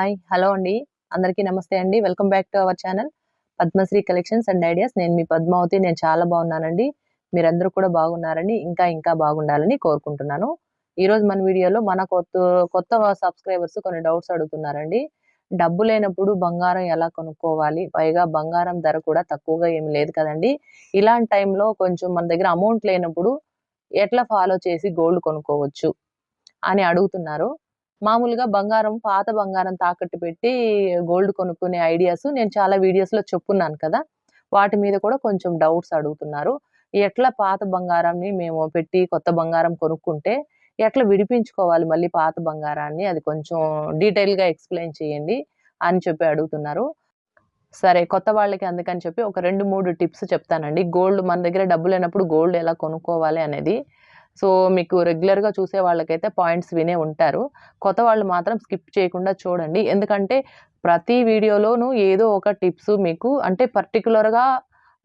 Hi hello అండి. అందరికీ నమస్తే అండి. Welcome back to our channel Padmashri collections and ideas. నేను మీ పద్మావతి. నేను చాలా బాగున్నానండి. మీరందరూ కూడా బాగున్నారని ఇంకా ఇంకా బాగుండాలని కోరుకుంటున్నాను. ఈరోజు మన వీడియోలో మన కొత్త కొత్త సబ్స్క్రైబర్స్ కొన్ని డౌట్స్ అడుగుతున్నారండి. డబ్బు లేనప్పుడు బంగారం ఎలా కొనుక్కోవాలి? పైగా బంగారం ధర కూడా తక్కువగా ఏమి లేదు కదండి. ఇలాంటి టైంలో కొంచెం మన దగ్గర అమౌంట్ లేనప్పుడు ఎట్లా ఫాలో చేసి గోల్డ్ కొనుక్కోవచ్చు అని అడుగుతున్నారు. మామూలుగా బంగారం పాత బంగారం తాకట్టు పెట్టి గోల్డ్ కొనుక్కునే ఐడియాస్ నేను చాలా వీడియోస్లో చెప్పున్నాను కదా. వాటి మీద కూడా కొంచెం డౌట్స్ అడుగుతున్నారు. ఎట్లా పాత బంగారాన్ని మేము పెట్టి కొత్త బంగారం కొనుక్కుంటే ఎట్లా విడిపించుకోవాలి మళ్ళీ పాత బంగారాన్ని? అది కొంచెం డీటెయిల్గా ఎక్స్ప్లెయిన్ చేయండి అని చెప్పి అడుగుతున్నారు. సరే కొత్త వాళ్ళకి అందుకని చెప్పి ఒక రెండు మూడు టిప్స్ చెప్తానండి. గోల్డ్ మన దగ్గర డబ్బు లేనప్పుడు గోల్డ్ ఎలా కొనుక్కోవాలి అనేది సో మీకు రెగ్యులర్గా చూసే వాళ్ళకైతే పాయింట్స్ వినే ఉంటారు. కొత్త వాళ్ళు మాత్రం స్కిప్ చేయకుండా చూడండి. ఎందుకంటే ప్రతి వీడియోలోనూ ఏదో ఒక టిప్స్ మీకు అంటే పర్టికులర్గా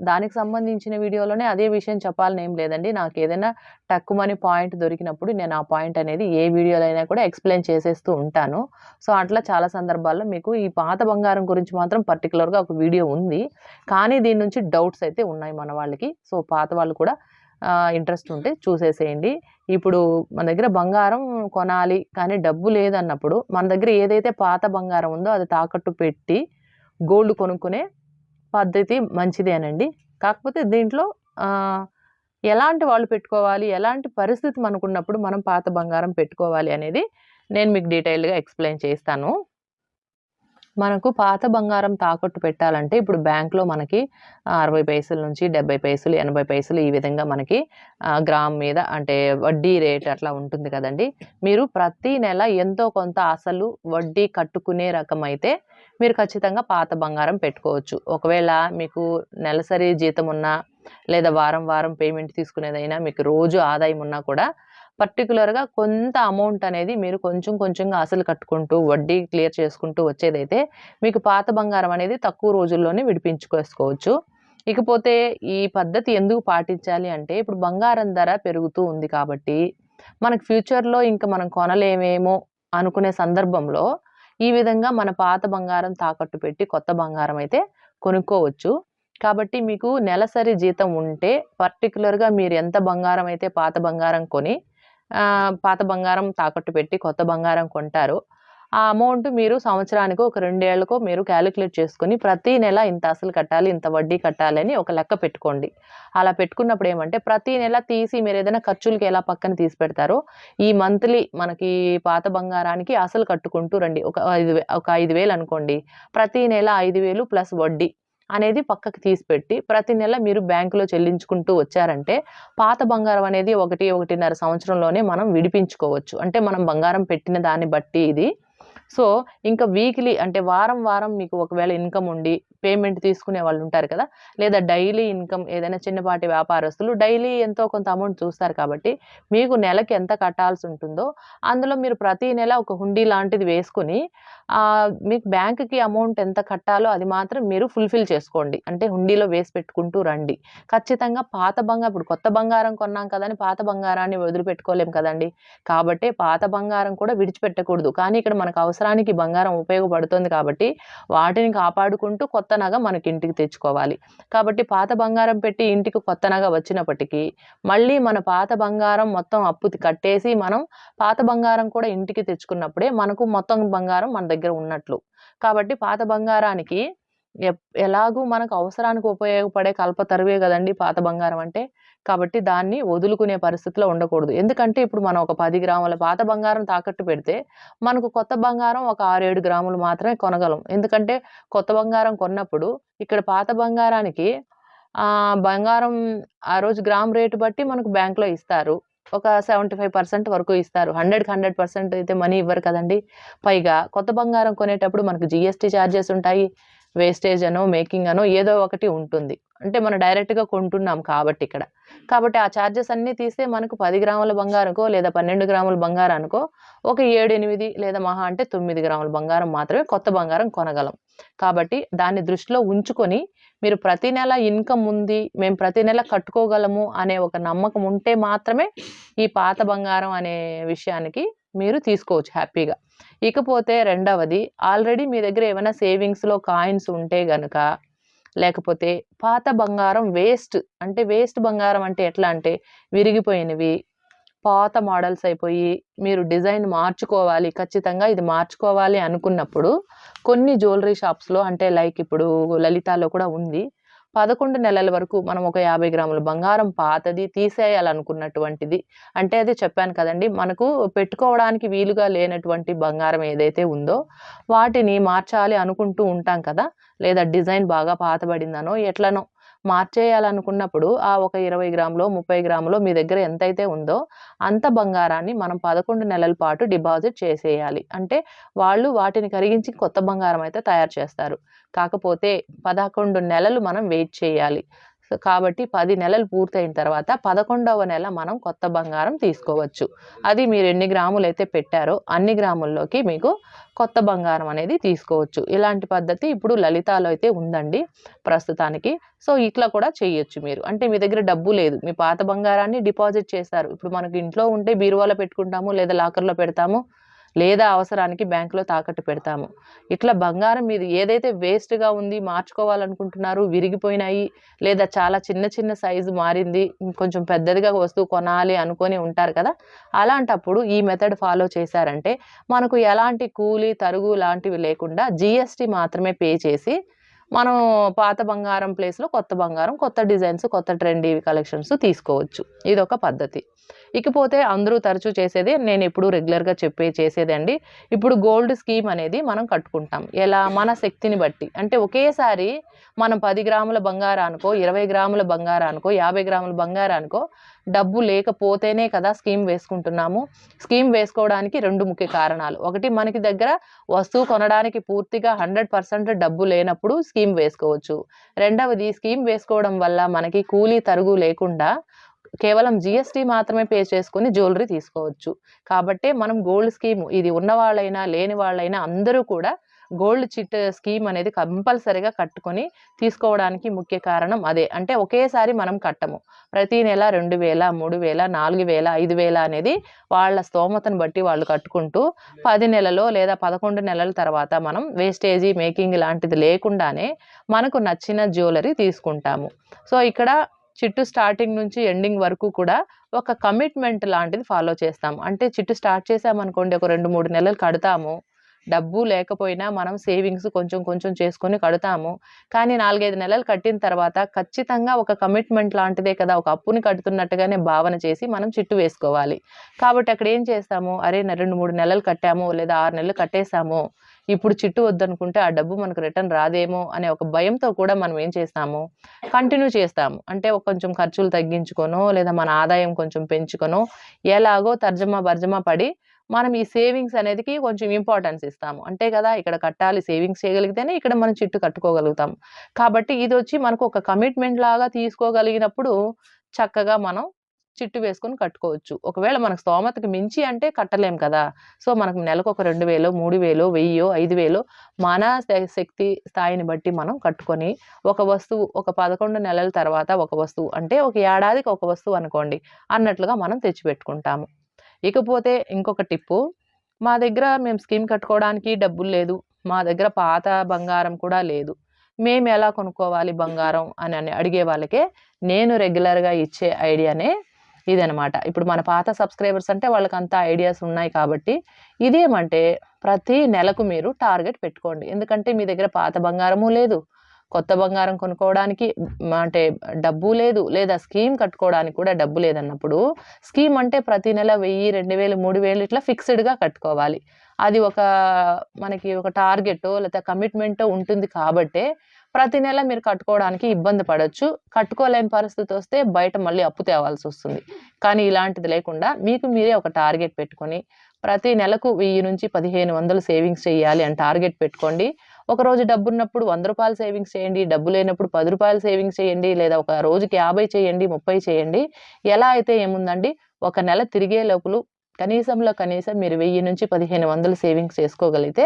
దానికి సంబంధించిన వీడియోలోనే అదే విషయం చెప్పాలని ఏం లేదండి. నాకు ఏదైనా టక్కుమని పాయింట్ దొరికినప్పుడు నేను ఆ పాయింట్ అనేది ఏ వీడియోలో అయినా కూడా ఎక్స్ప్లెయిన్ చేసేస్తూ ఉంటాను. సో అట్లా చాలా సందర్భాల్లో మీకు ఈ పాత బంగారం గురించి మాత్రం పర్టికులర్గా ఒక వీడియో ఉంది. కానీ దీని నుంచి డౌట్స్ అయితే ఉన్నాయి మన వాళ్ళకి. సో పాత వాళ్ళు కూడా ఇంట్రెస్ట్ ఉంటే చూసేసేయండి. ఇప్పుడు మన దగ్గర బంగారం కొనాలి కానీ డబ్బు లేదన్నప్పుడు మన దగ్గర ఏదైతే పాత బంగారం ఉందో అది తాకట్టు పెట్టి గోల్డ్ కొనుక్కునే పద్ధతి మంచిదేనండి. కాకపోతే దీంట్లో ఎలాంటి వాళ్ళు పెట్టుకోవాలి ఎలాంటి పరిస్థితి మనకున్నప్పుడు మనం పాత బంగారం పెట్టుకోవాలి అనేది నేను మీకు డీటెయిల్గా ఎక్స్ప్లెయిన్ చేస్తాను. మనకు పాత బంగారం తాకట్టు పెట్టాలంటే ఇప్పుడు బ్యాంక్లో మనకి అరవై పైసల నుంచి డెబ్బై పైసలు ఎనభై పైసలు ఈ విధంగా మనకి గ్రామ్ మీద అంటే వడ్డీ రేట్ అట్లా ఉంటుంది కదండి. మీరు ప్రతి నెల ఎంతో కొంత అసలు వడ్డీ కట్టుకునే రకం అయితే మీరు ఖచ్చితంగా పాత బంగారం పెట్టుకోవచ్చు. ఒకవేళ మీకు నెలసరి జీతం ఉన్నా లేదా వారం వారం పేమెంట్ తీసుకునేదైనా మీకు రోజు ఆదాయం ఉన్నా కూడా పర్టికులర్గా కొంత అమౌంట్ అనేది మీరు కొంచెం కొంచెంగా అసలు కట్టుకుంటూ వడ్డీ క్లియర్ చేసుకుంటూ వచ్చేదైతే మీకు పాత బంగారం అనేది తక్కువ రోజుల్లోనే విడిపించుకోసుకోవచ్చు. ఇకపోతే ఈ పద్ధతి ఎందుకు పాటించాలి అంటే ఇప్పుడు బంగారం ధర పెరుగుతూ ఉంది కాబట్టి మనకు ఫ్యూచర్లో ఇంకా మనం కొనలేమేమో అనుకునే సందర్భంలో ఈ విధంగా మన పాత బంగారం తాకట్టు పెట్టి కొత్త బంగారం అయితే కొనుక్కోవచ్చు. కాబట్టి మీకు నెలసరి జీతం ఉంటే పర్టికులర్గా మీరు ఎంత బంగారం అయితే పాత బంగారం కొని పాత బంగారం తాకట్టు పెట్టి కొత్త బంగారం కొంటారు. ఆ అమౌంట్ మీరు సంవత్సరానికి ఒక రెండేళ్ళకో మీరు క్యాలిక్యులేట్ చేసుకుని ప్రతి నెల ఇంత అసలు కట్టాలి ఇంత వడ్డీ కట్టాలి అని ఒక లెక్క పెట్టుకోండి. అలా పెట్టుకున్నప్పుడు ఏమంటే ప్రతి నెల తీసి మీరు ఏదైనా ఖర్చులకి ఎలా పక్కన తీసి పెడతారో ఈ మంత్లీ మనకి పాత బంగారానికి అసలు కట్టుకుంటూ రండి. ఒక ఐదు వే- ఒక ఐదు వేలు అనుకోండి. ప్రతి నెల ఐదు వేలు ప్లస్ వడ్డీ. అనేది పక్కకు తీసిపెట్టి ప్రతి నెల మీరు బ్యాంకులో చెల్లించుకుంటూ వచ్చారంటే పాత బంగారం అనేది ఒకటి ఒకటిన్నర సంవత్సరంలోనే మనం విడిపించుకోవచ్చు. అంటే మనం బంగారం పెట్టిన దాన్ని బట్టి ఇది సో ఇంకా వీక్లీ అంటే వారం వారం మీకు ఒకవేళ ఇన్కమ్ ఉండి పేమెంట్ తీసుకునే వాళ్ళు ఉంటారు కదా లేదా డైలీ ఇన్కమ్ ఏదైనా చిన్నపాటి వ్యాపారస్తులు డైలీ ఎంతో కొంత అమౌంట్ చూస్తారు కాబట్టి మీకు నెలకి ఎంత కట్టాల్సి ఉంటుందో అందులో మీరు ప్రతి నెల ఒక హుండీ లాంటిది వేసుకుని మీకు బ్యాంకుకి అమౌంట్ ఎంత కట్టాలో అది మాత్రం మీరు ఫుల్ఫిల్ చేసుకోండి. అంటే హుండీలో వేసి పెట్టుకుంటూ రండి. ఖచ్చితంగా పాత బంగారం ఇప్పుడు కొత్త బంగారం కొన్నాం కదని పాత బంగారాన్ని వదిలిపెట్టుకోలేం కదండి. కాబట్టి పాత బంగారం కూడా విడిచిపెట్టకూడదు. కానీ ఇక్కడ మనకు అవసరం అవసరానికి బంగారం ఉపయోగపడుతుంది కాబట్టి వాటిని కాపాడుకుంటూ కొత్త నగ మనకి ఇంటికి తెచ్చుకోవాలి. కాబట్టి పాత బంగారం పెట్టి ఇంటికి కొత్త నగ వచ్చినప్పటికీ మళ్ళీ మన పాత బంగారం మొత్తం అప్పు కట్టేసి మనం పాత బంగారం కూడా ఇంటికి తెచ్చుకున్నప్పుడే మనకు మొత్తం బంగారం మన దగ్గర ఉన్నట్లు. కాబట్టి పాత బంగారానికి ఎలాగూ మనకు అవసరానికి ఉపయోగపడే కల్పతరువే కదండి పాత బంగారం అంటే. కాబట్టి దాన్ని వదులుకునే పరిస్థితిలో ఉండకూడదు. ఎందుకంటే ఇప్పుడు మనం ఒక పది గ్రాముల పాత బంగారం తాకట్టు పెడితే మనకు కొత్త బంగారం ఒక ఆరేడు గ్రాములు మాత్రమే కొనగలం. ఎందుకంటే కొత్త బంగారం కొన్నప్పుడు ఇక్కడ పాత బంగారానికి ఆ బంగారం ఆ రోజు గ్రామ్ రేటు బట్టి మనకు బ్యాంక్లో ఇస్తారు. ఒక సెవెంటీ ఫైవ్ పర్సెంట్ వరకు ఇస్తారు. హండ్రెడ్కి హండ్రెడ్ పర్సెంట్ అయితే మనీ ఇవ్వరు కదండి. పైగా కొత్త బంగారం కొనేటప్పుడు మనకు జిఎస్టీ ఛార్జెస్ ఉంటాయి. వేస్టేజ్ అనో మేకింగ్ అనో ఏదో ఒకటి ఉంటుంది. అంటే మనం డైరెక్ట్గా కొంటున్నాం కాబట్టి ఇక్కడ. కాబట్టి ఆ ఛార్జెస్ అన్నీ తీస్తే మనకు పది గ్రాముల బంగారంకో లేదా పన్నెండు గ్రాముల బంగారానికో ఒక ఏడు ఎనిమిది లేదా మహా అంటే తొమ్మిది గ్రాముల బంగారం మాత్రమే కొత్త బంగారం కొనగలం. కాబట్టి దాన్ని దృష్టిలో ఉంచుకొని మీరు ప్రతి నెల ఇన్కమ్ ఉంది మేము ప్రతి నెల కట్టుకోగలము అనే ఒక నమ్మకం ఉంటే మాత్రమే ఈ పాత బంగారం అనే విషయానికి మీరు తీసుకోవచ్చు హ్యాపీగా. ఇకపోతే రెండవది ఆల్రెడీ మీ దగ్గర ఏమైనా సేవింగ్స్లో కాయిన్స్ ఉంటే గనక లేకపోతే పాత బంగారం వేస్ట్ అంటే వేస్ట్ బంగారం అంటే ఎట్లా అంటే విరిగిపోయినవి పాత మోడల్స్ అయిపోయి మీరు డిజైన్ మార్చుకోవాలి ఖచ్చితంగా ఇది మార్చుకోవాలి అనుకున్నప్పుడు కొన్ని జ్యువెలరీ షాప్స్లో అంటే లైక్ ఇప్పుడు లలితాలో కూడా ఉంది పదకొండు నెలల వరకు మనం ఒక యాభై గ్రాముల బంగారం పాతది తీసేయాలనుకున్నటువంటిది. అంటే అది చెప్పాను కదండి మనకు పెట్టుకోవడానికి వీలుగా లేనటువంటి బంగారం ఏదైతే ఉందో వాటిని మార్చాలి అనుకుంటూ ఉంటాం కదా లేదా డిజైన్ బాగా పాతబడిందనో ఎట్లనో. మార్చేయాలనుకున్నప్పుడు ఆ ఒక ఇరవై గ్రాములో ముప్పై గ్రాములో మీ దగ్గర ఎంతైతే ఉందో అంత బంగారాన్ని మనం పదకొండు నెలల పాటు డిపాజిట్ చేసేయాలి. అంటే వాళ్ళు వాటిని కరిగించి కొత్త బంగారం అయితే తయారు చేస్తారు. కాకపోతే పదకొండు నెలలు మనం వెయిట్ చేయాలి. సో కాబట్టి పది నెలలు పూర్తయిన తర్వాత పదకొండవ నెల మనం కొత్త బంగారం తీసుకోవచ్చు. అది మీరు ఎన్ని గ్రాములు అయితే పెట్టారో అన్ని గ్రాముల్లోకి మీకు కొత్త బంగారం అనేది తీసుకోవచ్చు. ఇలాంటి పద్ధతి ఇప్పుడు లలితాలో అయితే ఉందండి ప్రస్తుతానికి. సో ఇట్లా కూడా చేయొచ్చు మీరు. అంటే మీ దగ్గర డబ్బు లేదు. మీ పాత బంగారాన్ని డిపాజిట్ చేస్తారు ఇప్పుడు మనకి ఇంట్లో ఉంటే బీరువాలో పెట్టుకుంటాము లేదా లాకర్లో పెడతాము. లేదా అవసరానికి బ్యాంకులో తాకట్టు పెడతాము. ఇట్లా బంగారం మీరు ఏదైతే వేస్ట్గా ఉంది మార్చుకోవాలనుకుంటున్నారు విరిగిపోయినాయి లేదా చాలా చిన్న చిన్న సైజు మారింది కొంచెం పెద్దదిగా వస్తువు కొనాలి అనుకొని ఉంటారు కదా అలాంటప్పుడు ఈ మెథడ్ ఫాలో చేశారంటే మనకు ఎలాంటి కూలి తరుగు లాంటివి లేకుండా జిఎస్టీ మాత్రమే పే చేసి మనం పాత బంగారం ప్లేస్లో కొత్త బంగారం కొత్త డిజైన్స్ కొత్త ట్రెండీ కలెక్షన్స్ తీసుకోవచ్చు. ఇది ఒక పద్ధతి. ఇకపోతే అందరూ తరచూ చేసేది నేను ఎప్పుడు రెగ్యులర్గా చెప్పే చేసేదండి. ఇప్పుడు గోల్డ్ స్కీమ్ అనేది మనం కట్టుకుంటాం. ఎలా? మన శక్తిని బట్టి. అంటే ఒకేసారి మనం పది గ్రాముల బంగారానికో ఇరవై గ్రాముల బంగారానికో యాభై గ్రాముల బంగారానికో డబ్బు లేకపోతేనే కదా స్కీమ్ వేసుకుంటున్నాము. స్కీమ్ వేసుకోవడానికి రెండు ముఖ్య కారణాలు. ఒకటి మనకి దగ్గర వస్తువు కొనడానికి పూర్తిగా హండ్రెడ్ పర్సెంట్ డబ్బు లేనప్పుడు స్కీమ్ వేసుకోవచ్చు. రెండవది స్కీమ్ వేసుకోవడం వల్ల మనకి కూలీ తరుగు లేకుండా కేవలం జిఎస్టీ మాత్రమే పే చేసుకుని జ్యువెలరీ తీసుకోవచ్చు. కాబట్టి మనం గోల్డ్ స్కీమ్ ఇది ఉన్న వాళ్ళైనా లేని వాళ్ళైనా అందరూ కూడా గోల్డ్ చిట్ స్కీమ్ అనేది కంపల్సరీగా కట్టుకొని తీసుకోవడానికి ముఖ్య కారణం అదే. అంటే ఒకేసారి మనం కట్టము. ప్రతి నెల రెండు వేల మూడు వేల నాలుగు వేల ఐదు వేల అనేది వాళ్ళ స్తోమతను బట్టి వాళ్ళు కట్టుకుంటూ పది నెలలో లేదా పదకొండు నెలల తర్వాత మనం వేస్టేజీ మేకింగ్ లాంటిది లేకుండానే మనకు నచ్చిన జ్యువెలరీ తీసుకుంటాము. సో ఇక్కడ చిట్టు స్టార్టింగ్ నుంచి ఎండింగ్ వరకు కూడా ఒక కమిట్మెంట్ లాంటిది ఫాలో చేస్తాం. అంటే చిట్టు స్టార్ట్ చేసామనుకోండి ఒక రెండు మూడు నెలలు కడతాము. డబ్బు లేకపోయినా మనం సేవింగ్స్ కొంచెం కొంచెం చేసుకొని కడతాము. కానీ నాలుగైదు నెలలు కట్టిన తర్వాత ఖచ్చితంగా ఒక కమిట్మెంట్ లాంటిదే కదా ఒక అప్పుని కడుతున్నట్టుగానే భావన చేసి మనం చిట్టు వేసుకోవాలి. కాబట్టి అక్కడ ఏం చేస్తాము? అరే రెండు మూడు నెలలు కట్టాము లేదా ఆరు నెలలు కట్టేసాము ఇప్పుడు చిట్టు వద్దనుకుంటే ఆ డబ్బు మనకు రిటర్న్ రాదేమో అనే ఒక భయంతో కూడా మనం ఏం చేస్తాము? కంటిన్యూ చేస్తాము. అంటే కొంచెం ఖర్చులు తగ్గించుకొనో లేదా మన ఆదాయం కొంచెం పెంచుకొనో ఎలాగో తర్జమా బర్జమా పడి మనం ఈ సేవింగ్స్ అనేది కొంచెం ఇంపార్టెన్స్ ఇస్తాము. అంటే కదా ఇక్కడ కట్టాలి సేవింగ్స్ చేయగలిగితేనే ఇక్కడ మనం చిట్టు కట్టుకోగలుగుతాం. కాబట్టి ఇది వచ్చి మనకు ఒక కమిట్మెంట్ లాగా తీసుకోగలిగినప్పుడు చక్కగా మనం చిట్టు వేసుకొని కట్టుకోవచ్చు. ఒకవేళ మనకు స్తోమతకి మించి అంటే కట్టలేం కదా. సో మనకు నెలకు ఒక రెండు వేలు మూడు వేలు వెయ్యో ఐదు వేలు మన శ- శక్తి స్థాయిని బట్టి మనం కట్టుకొని ఒక వస్తువు ఒక పదకొండు నెలల తర్వాత ఒక వస్తువు అంటే ఒక ఏడాదికి ఒక వస్తువు అనుకోండి అన్నట్లుగా మనం తెచ్చిపెట్టుకుంటాము. ఇకపోతే ఇంకొక టిప్పు. మా దగ్గర మేము స్కీమ్ కట్టుకోవడానికి డబ్బులు లేదు. మా దగ్గర పాత బంగారం కూడా లేదు. మేము ఎలా కొనుక్కోవాలి బంగారం అని అని అడిగే వాళ్ళకే నేను రెగ్యులర్గా ఇచ్చే ఐడియానే ఇదనమాట ఇప్పుడు మన పాత సబ్స్క్రైబర్స్ అంటే వాళ్ళకి అంత ఐడియాస్ ఉన్నాయి కాబట్టి ఇదేమంటే ప్రతి నెలకు మీరు టార్గెట్ పెట్టుకోండి. ఎందుకంటే మీ దగ్గర పాత బంగారము లేదు. కొత్త బంగారం కొనుక్కోవడానికి అంటే డబ్బు లేదు లేదా స్కీమ్ కట్టుకోవడానికి కూడా డబ్బు లేదన్నప్పుడు స్కీమ్ అంటే ప్రతి నెల వెయ్యి రెండు వేలు మూడు వేలు ఇట్లా ఫిక్స్డ్గా కట్టుకోవాలి. అది ఒక మనకి ఒక టార్గెట్ లేదా కమిట్మెంట్ ఉంటుంది కాబట్టే ప్రతి నెల మీరు కట్టుకోవడానికి ఇబ్బంది పడవచ్చు కట్టుకోలేని పరిస్థితి వస్తే బయట మళ్ళీ అప్పు తేవాల్సి వస్తుంది. కానీ ఇలాంటిది లేకుండా మీకు మీరే ఒక టార్గెట్ పెట్టుకొని ప్రతి నెలకు వెయ్యి నుంచి పదిహేను వందలు సేవింగ్స్ చేయాలి అని టార్గెట్ పెట్టుకోండి. ఒక రోజు డబ్బు ఉన్నప్పుడు వంద రూపాయలు సేవింగ్స్ చేయండి డబ్బు లేనప్పుడు పది రూపాయలు సేవింగ్స్ చేయండి లేదా ఒక రోజుకి యాభై చేయండి ముప్పై చేయండి. ఎలా అయితే ఏముందండి? ఒక నెల తిరిగే లోపల కనీసంలో కనీసం మీరు వెయ్యి నుంచి పదిహేను వందలు సేవింగ్స్ చేసుకోగలిగితే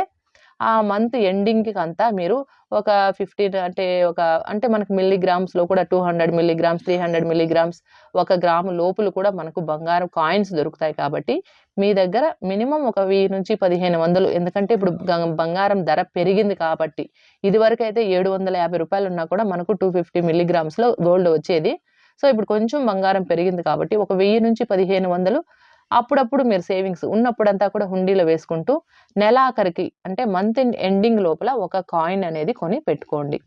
ఆ మంత్ ఎండింగ్‌కి అంతా మీరు ఒక 15 అంటే ఒక అంటే మనకు మిల్లీగ్రామ్స్‌లో కూడా 200 మిల్లీగ్రామ్స్, 300 మిల్లీగ్రామ్స్, ఒక గ్రాము లోపులు కూడా మనకు బంగారం కాయిన్స్ దొరుకుతాయి కాబట్టి, మీ దగ్గర మినిమమ్ ఒక 1000-1500 ఎందుకంటే ఇప్పుడు బంగారం ధర పెరిగింది కాబట్టి. ఇదివరకైతే రూ. 750 ఉన్నా కూడా మనకు 250 మిల్లీగ్రామ్స్‌లో గోల్డ్ వచ్చేది. సో, ఇప్పుడు కొంచెం బంగారం పెరిగింది కాబట్టి ఒక 1000-1500 అప్పుడప్పుడు మీరు సేవింగ్స్ ఉన్నప్పుడంతా కూడా హుండీలో వేసుకుంటూ నెలాఖరికి అంటే మంత్ ఎండింగ్ లోపల ఒక కాయిన్ అనేది కొని పెట్టుకోండి.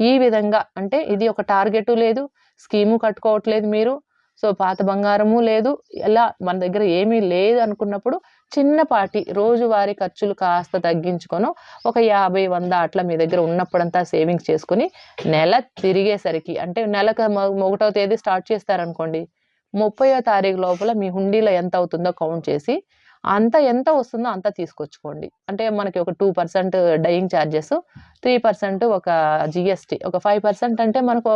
ఈ విధంగా అంటే ఇది ఒక టార్గెట్ లేదు, స్కీము కట్టుకోవట్లేదు మీరు. సో, పాత బంగారము లేదు. ఎలా మన దగ్గర ఏమీ లేదు అనుకున్నప్పుడు చిన్నపాటి రోజువారీ ఖర్చులు కాస్త తగ్గించుకొనో ఒక యాభై వంద అట్లా మీ దగ్గర ఉన్నప్పుడంతా సేవింగ్స్ చేసుకొని నెల తిరిగేసరికి అంటే నెలకు ఒకటో తేదీ స్టార్ట్ చేస్తారనుకోండి. 30వ తారీఖు లోపల మీ హుండీలో ఎంత అవుతుందో కౌంట్ చేసి, అంత ఎంత వస్తుందో అంత తీసుకొచ్చుకోండి. అంటే మనకి ఒక two percent dyeing charges, three percent ఒక జిఎస్టీ ఒక ఫైవ్ పర్సెంట్ అంటే మనకు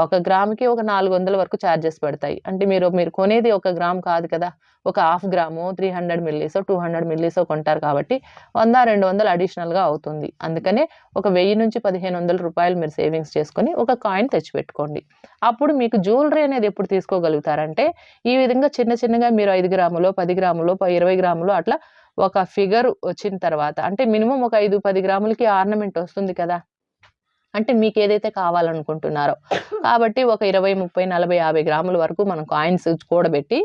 ఒక గ్రామ్‌కి ఒక 400 వరకు చార్జెస్ పడతాయి. అంటే మీరు మీరు కొనేది ఒక గ్రామ్ కాదు కదా! ఒక హాఫ్ గ్రాము త్రీ హండ్రెడ్ మిల్లీసో, 200 మిల్లీసో కొంటారు కాబట్టి 100, 200 అడిషనల్‌గా అవుతుంది. అందుకనే ఒక 1000-1500 రూపాయలు మీరు సేవింగ్స్ చేసుకొని ఒక కాయిన్ తెచ్చిపెట్టుకోండి. అప్పుడు మీకు జ్యువెలరీ అనేది ఎప్పుడు తీసుకోగలుగుతారంటే, ఈ విధంగా చిన్న చిన్నగా మీరు ఐదు గ్రాములో, పది గ్రాములో, ఇరవై గ్రాములు అట్లా ఒక ఫిగర్ వచ్చిన తర్వాత అంటే మినిమం ఒక 5, 10 గ్రాములకి ఆర్నమెంట్ వస్తుంది కదా! అంటే మీకు ఏదైతే కావాలనుకుంటున్నారో. కాబట్టి ఒక 20, 30, 40, 50 గ్రాముల వరకు మనం కాయిన్స్ కూడబెట్టి,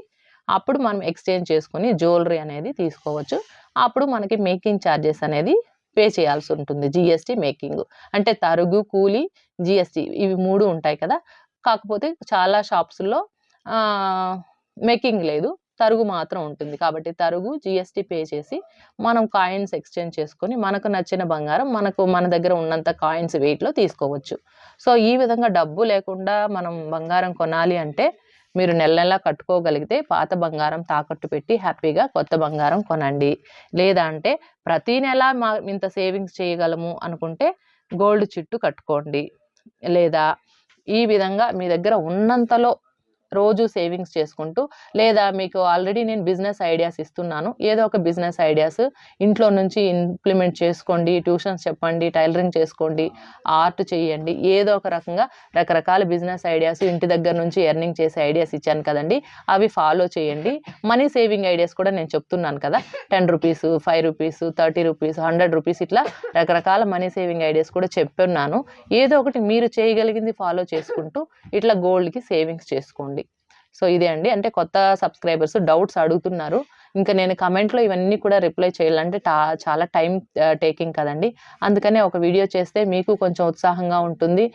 అప్పుడు మనం ఎక్స్‌చేంజ్ చేసుకొని జ్యువెలరీ అనేది తీసుకోవచ్చు. అప్పుడు మనకి మేకింగ్ చార్జెస్ అనేది పే చేయాల్సి ఉంటుంది. జిఎస్టీ మేకింగ్ అంటే తరుగు, కూలి, జిఎస్టీ ఇవి మూడు ఉంటాయి కదా! కాకపోతే చాలా షాప్స్‌లో మేకింగ్ లేదు. తరుగు మాత్రం ఉంటుంది. కాబట్టి తరుగు, జిఎస్టీ పే చేసి మనం కాయిన్స్ ఎక్స్‌చేంజ్ చేసుకొని మనకు నచ్చిన బంగారం మనకు మన దగ్గర ఉన్నంత కాయిన్స్ వెయిట్‌లో తీసుకోవచ్చు. సో, ఈ విధంగా డబ్బు లేకుండా మనం బంగారం కొనాలి అంటే మీరు నెల నెలా కట్టుకోగలిగితే పాత బంగారం తాకట్టు పెట్టి హ్యాపీగా కొత్త బంగారం కొనండి. లేదా అంటే ప్రతి నెల మా ఇంత సేవింగ్స్ చేయగలము అనుకుంటే గోల్డ్ చిట్టు కట్టుకోండి. లేదా ఈ విధంగా మీ దగ్గర ఉన్నంతలో రోజు సేవింగ్స్ చేసుకుంటూ లేదా మీకు ఆల్రెడీ నేను బిజినెస్ ఐడియాస్ ఇస్తున్నాను. ఏదో ఒక బిజినెస్ ఐడియాస్ ఇంట్లో నుంచి ఇంప్లిమెంట్ చేసుకోండి. ట్యూషన్స్ చెప్పండి. టైలరింగ్ చేసుకోండి. ఆర్ట్ చేయండి. ఏదో ఒక రకంగా రకరకాల బిజినెస్ ఐడియాస్ ఇంటి దగ్గర నుంచి ఎర్నింగ్ చేసే ఐడియాస్ ఇచ్చాను కదండి అవి ఫాలో చేయండి. మనీ సేవింగ్ ఐడియాస్ కూడా నేను చెప్తున్నాను కదా! Ten rupees five rupees thirty rupees hundred rupees ఇట్లా రకరకాల మనీ సేవింగ్ ఐడియాస్ కూడా చెప్పున్నాను. ఏదో ఒకటి మీరు చేయగలిగింది ఫాలో చేసుకుంటూ ఇట్లా గోల్డ్‌కి సేవింగ్స్ చేసుకోండి. సో, ఇదే అండి. అంటే కొత్త సబ్‌స్క్రైబర్స్ డౌట్స్ అడుగుతున్నారు. ఇంకా నేను కమెంట్లో ఇవన్నీ కూడా రిప్లై చేయాలంటే టా చాలా టైం టేకింగ్ కదండీ! అందుకనే ఒక వీడియో చేస్తే మీకు కొంచెం ఉత్సాహంగా ఉంటుంది.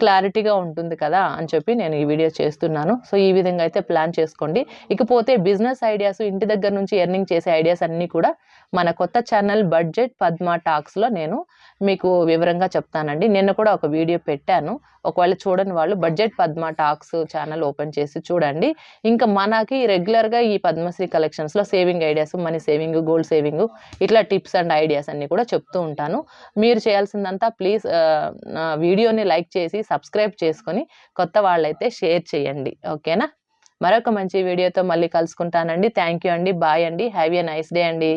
క్లారిటీగా ఉంటుంది కదా! అని చెప్పి నేను ఈ వీడియో చేస్తున్నాను. సో, ఈ విధంగా అయితే ప్లాన్ చేసుకోండి. ఇకపోతే బిజినెస్ ఐడియాస్ ఇంటి దగ్గర నుంచి ఎర్నింగ్ చేసే ఐడియాస్ అన్నీ కూడా మన కొత్త ఛానల్ బడ్జెట్ పద్మ టాక్స్‌లో నేను మీకు వివరంగా చెప్తానండి. నిన్న కూడా ఒక వీడియో పెట్టాను. ఒకవేళ చూడని వాళ్ళు budget Padma talks channel open చేసి చూడండి. ఇంకా మనకి రెగ్యులర్‌గా ఈ పద్మశ్రీ కలెక్షన్స్‌లో saving ideas, money saving, gold saving ఇట్లా టిప్స్ అండ్ ఐడియాస్ అన్నీ కూడా చెప్తూ ఉంటాను. మీరు చేయాల్సిందంతా ప్లీజ్ నా వీడియోని లైక్ చేసి సబ్స్క్రైబ్ చేసుకొని కొత్త వాళ్ళైతే షేర్ చేయండి. ఓకేనా? మరొక మంచి వీడియోతో మళ్ళీ కలుసుకుంటానండి. థ్యాంక్ యూ అండి. బాయ్ అండి. హ్యావ్ ఎ నైస్ డే అండి.